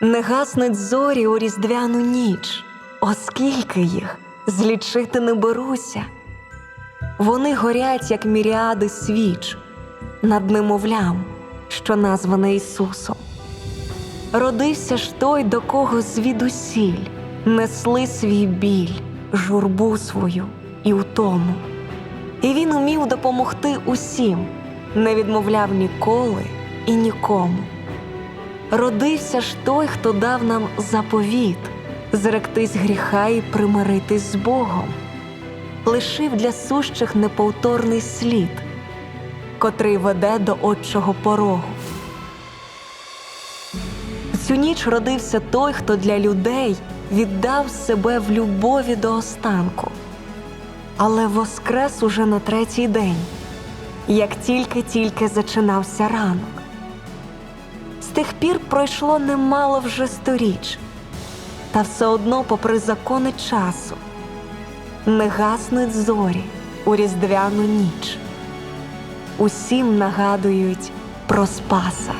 Не гаснуть зорі у різдвяну ніч, оскільки їх злічити не беруся. Вони горять, як міріади свіч над немовлям, що назване Ісусом. Родився ж той, до кого звідусіль несли свій біль, журбу свою і утому. І він умів допомогти усім, не відмовляв ніколи і нікому. Родився ж той, хто дав нам заповіт зректись гріха і примиритись з Богом, лишив для сущих неповторний слід, котрий веде до отчого порогу. Цю ніч родився той, хто для людей віддав себе в любові до останку, але воскрес уже на третій день, як тільки-тільки зачинався ранок. Тих пір пройшло немало вже сторіч, та все одно, попри закони часу, не гаснуть зорі у різдвяну ніч. Усім нагадують про Спаса.